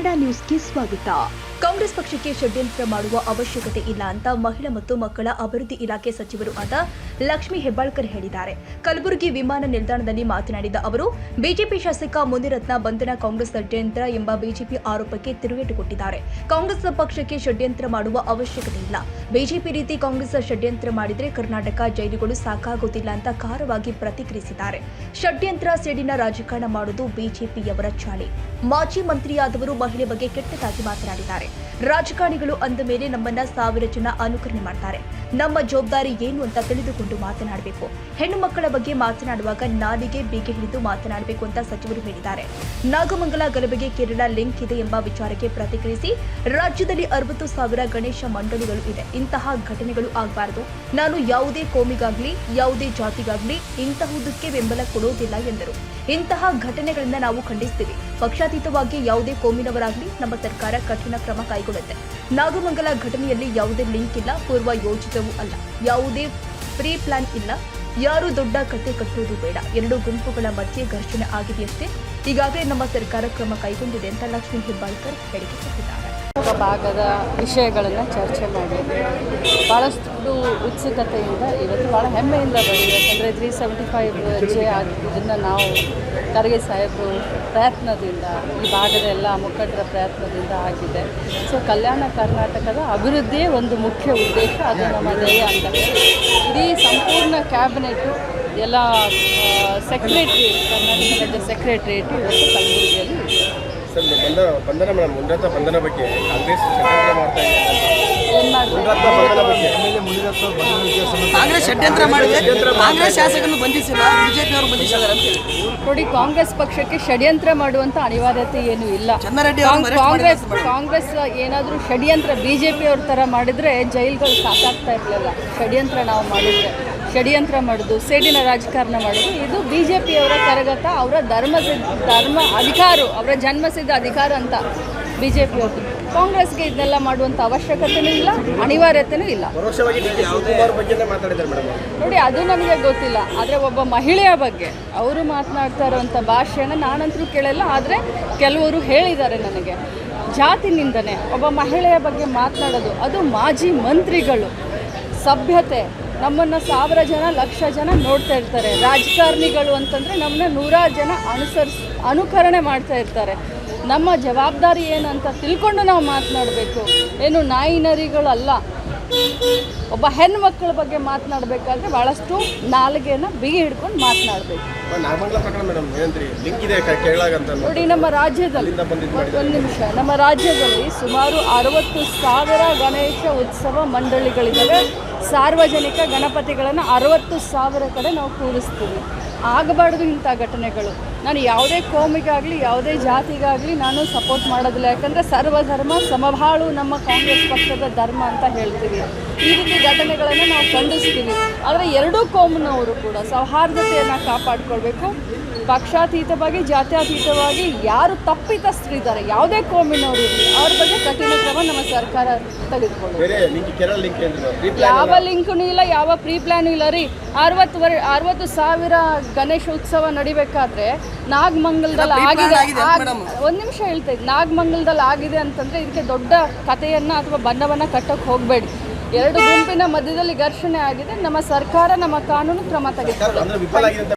ಕನ್ನಡ ನ್ಯೂಸ್ಗೆ ಸ್ವಾಗತ. ಕಾಂಗ್ರೆಸ್ ಪಕ್ಷಕ್ಕೆ ಷಡ್ಯಂತ್ರ ಮಾಡುವ ಅವಶ್ಯಕತೆ ಇಲ್ಲ ಅಂತ ಮಹಿಳಾ ಮತ್ತು ಮಕ್ಕಳ ಅಭಿವೃದ್ಧಿ ಇಲಾಖೆ ಸಚಿವರು ಆದ ಲಕ್ಷ್ಮಿ ಹೆಬ್ಬಾಳ್ಕರ್ ಹೇಳಿದ್ದಾರೆ. ಕಲಬುರಗಿ ವಿಮಾನ ನಿಲ್ದಾಣದಲ್ಲಿ ಮಾತನಾಡಿದ ಅವರು, ಬಿಜೆಪಿ ಶಾಸಕ ಮುನಿರತ್ನ ಬಂಧನ ಕಾಂಗ್ರೆಸ್ ಷಡ್ಯಂತ್ರ ಎಂಬ ಬಿಜೆಪಿ ಆರೋಪಕ್ಕೆ ತಿರುಗೇಟು ಕೊಟ್ಟಿದ್ದಾರೆ. ಕಾಂಗ್ರೆಸ್ ಪಕ್ಷಕ್ಕೆ ಷಡ್ಯಂತ್ರ ಮಾಡುವ ಅವಶ್ಯಕತೆ ಇಲ್ಲ. ಬಿಜೆಪಿ ರೀತಿ ಕಾಂಗ್ರೆಸ್ ಷಡ್ಯಂತ್ರ ಮಾಡಿದರೆ ಕರ್ನಾಟಕ ಜೈಲುಗಳು ಸಾಕಾಗೋದಿಲ್ಲ ಅಂತ ಖಾರವಾಗಿ ಪ್ರತಿಕ್ರಿಯಿಸಿದ್ದಾರೆ. ಷಡ್ಯಂತ್ರ ಸೇಡಿನ ರಾಜಕಾರಣ ಮಾಡುವುದು ಬಿಜೆಪಿಯವರ ಚಾಳಿ. ಮಾಜಿ ಮಂತ್ರಿಯಾದವರು ಮಹಿಳೆ ಬಗ್ಗೆ ಕೆಟ್ಟದಾಗಿ ಮಾತನಾಡಿದ್ದಾರೆ. ರಾಜಕಾರಣಿಗಳು ಅಂದ ಮೇಲೆ ನಮ್ಮನ್ನ ಸಾವಿರ ಜನ ಅನುಕರಣೆ ಮಾಡ್ತಾರೆ. ನಮ್ಮ ಜವಾಬ್ದಾರಿ ಏನು ಅಂತ ತಿಳಿದುಕೊಂಡು ಮಾತನಾಡಬೇಕು. ಹೆಣ್ಣು ಮಕ್ಕಳ ಬಗ್ಗೆ ಮಾತನಾಡುವಾಗ ನಾಲಿಗೆ ಬೀಗೆ ಹಿಡಿದು ಮಾತನಾಡಬೇಕು ಅಂತ ಸಚಿವರು ಹೇಳಿದ್ದಾರೆ. ನಾಗಮಂಗಲ ಗಲಭೆಗೆ ಕೇರಳ ಲಿಂಕ್ ಇದೆ ಎಂಬ ವಿಚಾರಕ್ಕೆ ಪ್ರತಿಕ್ರಿಯಿಸಿ, ರಾಜ್ಯದಲ್ಲಿ ಅರವತ್ತು ಸಾವಿರ ಗಣೇಶ ಮಂಡಳಿಗಳು ಇದೆ. ಇಂತಹ ಘಟನೆಗಳು ಆಗಬಾರದು. ನಾನು ಯಾವುದೇ ಕೋಮಿಗಾಗ್ಲಿ, ಯಾವುದೇ ಜಾತಿಗಾಗ್ಲಿ ಇಂತಹುದಕ್ಕೆ ಬೆಂಬಲ ಕೊಡೋದಿಲ್ಲ ಎಂದರು. ಇಂತಹ ಘಟನೆಗಳನ್ನ ನಾವು ಖಂಡಿಸ್ತೀವಿ. ಪಕ್ಷಾತೀತವಾಗಿ ಯಾವುದೇ ಕೋಮಿನವರಾಗ್ಲಿ ನಮ್ಮ ಸರ್ಕಾರ ಕಠಿಣ ಕ್ರಮ ಕೈಗೊಳ್ಳುತ್ತೆ. ನಾಗಮಂಗಲ ಘಟನೆಯಲ್ಲಿ ಯಾವುದೇ ಲಿಂಕ್ ಇಲ್ಲ, ಪೂರ್ವ ಯೋಜಿತವೂ ಅಲ್ಲ. ಯಾವುದೇ ಪ್ರೀ ಪ್ಲಾನ್ ಇಲ್ಲ. ಯಾರು ದೊಡ್ಡ ಕತೆ ಕಟ್ಟುವುದು ಬೇಡ. ಎರಡು ಗುಂಪುಗಳ ಮಧ್ಯೆ ಘರ್ಷಣೆ ಆಗಿದೆಯಷ್ಟೇ ಈಗಾಗಲೇ ನಮ್ಮ ಸರ್ಕಾರ ಕ್ರಮ ಕೈಗೊಂಡಿದೆ ಅಂತ ಲಕ್ಷ್ಮೀ ಹೆಬ್ಬಾಳ್ಕರ್ ಹೇಳಿಕೆ ಕೊಟ್ಟಿದ್ದಾರೆ. ಭಾಗದ ವಿಷಯಗಳನ್ನು ಚರ್ಚೆ ಮಾಡಿದ್ವಿ. ಭಾಳಷ್ಟು ಉತ್ಸುಕತೆಯಿಂದ ಇವತ್ತು ಭಾಳ ಹೆಮ್ಮೆಯಿಂದ ಬಂದಿದೆ. ಯಾಕಂದರೆ ತ್ರೀ ಸೆವೆಂಟಿ ಫೈವ್ ಜೆ ಇದನ್ನು ನಾವು ಖರ್ಗೆ ಸಾಹೇಬರು ಪ್ರಯತ್ನದಿಂದ ಈ ಭಾಗದ ಎಲ್ಲ ಮುಖಂಡರ ಪ್ರಯತ್ನದಿಂದ ಆಗಿದೆ. ಸೊ ಕಲ್ಯಾಣ ಕರ್ನಾಟಕದ ಅಭಿವೃದ್ಧಿಯೇ ಒಂದು ಮುಖ್ಯ ಉದ್ದೇಶ. ಅದು ನಮ್ಮ ಧ್ಯೇಯ ಅಂತ. ಇಡೀ ಸಂಪೂರ್ಣ ಕ್ಯಾಬಿನೆಟು ಎಲ್ಲ ಸೆಕ್ರೆಟ್ರಿ ಕರ್ನಾಟಕದ ಸೆಕ್ರೆಟ್ರಿಯೇಟ್ ಇವತ್ತು ಕಲಬುರಗಿಯಲ್ಲಿ. ಸರ್ ಬಂಧನ ಬಂಧನ ಮೇಡಮ್ ಮುನ್ರತ್ನ ಬಂಧನ ಬಗ್ಗೆ ಕಾಂಗ್ರೆಸ್ ಷಡ್ಯಂತ್ರ ಮಾಡ್ತಾ ಕಾಂಗ್ರೆಸ್ ಷಡ್ಯಂತ್ರ ಮಾಡಿದೆ. ಕಾಂಗ್ರೆಸ್ ಶಾಸಕರನ್ನು ಬಂಧಿಸಿಲ್ಲ ಬಿಜೆಪಿ ಅವರು ಬಂಧಿಸಿದ್ದಾರೆ ನೋಡಿ ಕಾಂಗ್ರೆಸ್ ಪಕ್ಷಕ್ಕೆ ಷಡ್ಯಂತ್ರ ಮಾಡುವಂತ ಅನಿವಾರ್ಯತೆ ಏನು ಇಲ್ಲ. ಕಾಂಗ್ರೆಸ್ ಕಾಂಗ್ರೆಸ್ ಏನಾದರೂ ಷಡ್ಯಂತ್ರ ಬಿಜೆಪಿ ಅವ್ರ ತರ ಮಾಡಿದ್ರೆ ಜೈಲ್ಗಳು ಸಾಕಾಗ್ತಾ ಇರಲಿಲ್ಲ. ಷಡ್ಯಂತ್ರ ನಾವು ಮಾಡಿದ್ರೆ. ಷಡ್ಯಂತ್ರ ಮಾಡೋದು ಸೇಡಿನ ರಾಜಕಾರಣ ಮಾಡೋದು. ಇದು ಬಿ ಜೆ ಪಿಯವರ ಕರಗತ ಅವರ ಧರ್ಮ ಸಿದ್ಧ ಧರ್ಮ ಅಧಿಕಾರ ಅವರ ಜನ್ಮಸಿದ್ಧ ಅಧಿಕಾರ ಅಂತ ಬಿ ಜೆ ಪಿಯವರು ಕಾಂಗ್ರೆಸ್ಗೆ ಇದನ್ನೆಲ್ಲ ಮಾಡುವಂಥ ಅವಶ್ಯಕತೆಯೂ ಇಲ್ಲ ಅನಿವಾರ್ಯತೆಯೂ ಇಲ್ಲ. ನೋಡಿ ಅದು ನನಗೆ ಗೊತ್ತಿಲ್ಲ. ಆದರೆ ಒಬ್ಬ ಮಹಿಳೆಯ ಬಗ್ಗೆ ಅವರು ಮಾತನಾಡ್ತಾ ಇರೋವಂಥ ಭಾಷೆಯನ್ನು ನಾನಂತರೂ ಕೇಳಲ್ಲ ಆದರೆ ಕೆಲವರು ಹೇಳಿದ್ದಾರೆ ನನಗೆ. ಜಾತಿ ನಿಂದನೆ ಒಬ್ಬ ಮಹಿಳೆಯ ಬಗ್ಗೆ ಮಾತನಾಡೋದು ಅದು ಮಾಜಿ ಮಂತ್ರಿಗಳು. ಸಭ್ಯತೆ, ನಮ್ಮನ್ನು ಸಾವಿರ ಜನ, ಲಕ್ಷ ಜನ ನೋಡ್ತಾ ಇರ್ತಾರೆ. ರಾಜಕಾರಣಿಗಳು ಅಂತಂದರೆ ನಮ್ಮನ್ನ ನೂರಾರು ಜನ ಅನುಸರಿಸ್, ಅನುಕರಣೆ ಮಾಡ್ತಾ ಇರ್ತಾರೆ. ನಮ್ಮ ಜವಾಬ್ದಾರಿ ಏನಂತ ತಿಳ್ಕೊಂಡು ನಾವು ಮಾತನಾಡಬೇಕು. ಏನು ನಾಯಿ ನರಿಗಳಲ್ಲ ಒಬ್ಬ ಹೆಣ್ಮಕ್ಳ ಬಗ್ಗೆ ಮಾತನಾಡಬೇಕಾದ್ರೆ ಭಾಳಷ್ಟು ನಾಲಿಗೆನ ಬಿಗಿ ಹಿಡ್ಕೊಂಡು ಮಾತನಾಡಬೇಕು. ನೋಡಿ ನಮ್ಮ ರಾಜ್ಯದಲ್ಲಿ ಒಂದು ನಿಮಿಷ. ನಮ್ಮ ರಾಜ್ಯದಲ್ಲಿ ಸುಮಾರು ಅರವತ್ತು ಸಾವಿರ ಗಣೇಶ ಉತ್ಸವ ಮಂಡಳಿಗಳಿದ್ದಾವೆ. ಸಾರ್ವಜನಿಕ ಗಣಪತಿಗಳನ್ನು ಅರವತ್ತು ಸಾವಿರ ಕಡೆ ನಾವು ಕೂರಿಸ್ತೀವಿ. ಆಗಬಾರ್ದು ಇಂಥ ಘಟನೆಗಳು. ನಾನು ಯಾವುದೇ ಕೋಮಿಗಾಗಲಿ, ಯಾವುದೇ ಜಾತಿಗಾಗಲಿ ನಾನು ಸಪೋರ್ಟ್ ಮಾಡೋದಿಲ್ಲ. ಯಾಕಂದರೆ ಸರ್ವಧರ್ಮ, ಸಮಬಾಳು ನಮ್ಮ ಕಾಂಗ್ರೆಸ್ ಪಕ್ಷದ ಧರ್ಮ ಅಂತ ಹೇಳ್ತೀವಿ. ಈ ರೀತಿ ಘಟನೆಗಳನ್ನು ನಾವು ಖಂಡಿಸ್ತೀವಿ. ಆದರೆ ಎರಡೂ ಕೋಮ್ನವರು ಕೂಡ ಸೌಹಾರ್ದತೆಯನ್ನು ಕಾಪಾಡಿಕೊಳ್ಬೇಕು. ಪಕ್ಷಾತೀತವಾಗಿ ಜಾತ್ಯತೀತವಾಗಿ ಯಾರು ತಪ್ಪಿತಸ್ಥರಿದ್ದಾರೆ? ಯಾವುದೇ ಕೋಮಿನವರು ಇರಲಿ ಅವ್ರ ಬಗ್ಗೆ ಕಠಿಣ ಕ್ರಮ ನಮ್ಮ ಸರ್ಕಾರ ತೆಗೆದುಕೊಳ್ಳುತ್ತೆ. ಬೇರೆ ಲಿಂಕ್ ಕೇರಳ ಲಿಂಕ್ ಏನ್ರಿ ಯಾವ ಲಿಂಕ್ನೂ ಇಲ್ಲ ಯಾವ ಪ್ರೀ ಪ್ಲಾನು ಇಲ್ಲ ರೀ. ಅರವತ್ತು ವರ್ ಅರವತ್ತು ಸಾವಿರ ಗಣೇಶ ಉತ್ಸವ ನಡಿಬೇಕಾದ್ರೆ ನಾಗಮಂಗಲದಲ್ಲಿ ಆಗಿದೆ ಒಂದು ನಿಮಿಷ ಹೇಳ್ತಾ ಇದ್ದೀನಿ ನಾಗಮಂಗಲದಲ್ಲಿ ಆಗಿದೆ ಅಂತಂದರೆ ಇದಕ್ಕೆ ದೊಡ್ಡ ಕಥೆಯನ್ನು ಅಥವಾ ಬಣ್ಣವನ್ನು ಕಟ್ಟಕ್ಕೆ ಹೋಗಬೇಡಿ. ಎರಡು ಗುಂಪಿನ ಮಧ್ಯದಲ್ಲಿ ಘರ್ಷಣೆ ಆಗಿದೆ. ನಮ್ಮ ಸರ್ಕಾರ ನಮ್ಮ ಕಾನೂನು ಕ್ರಮ ತೆಗೆದುಕೊಳ್ಳುತ್ತೆ.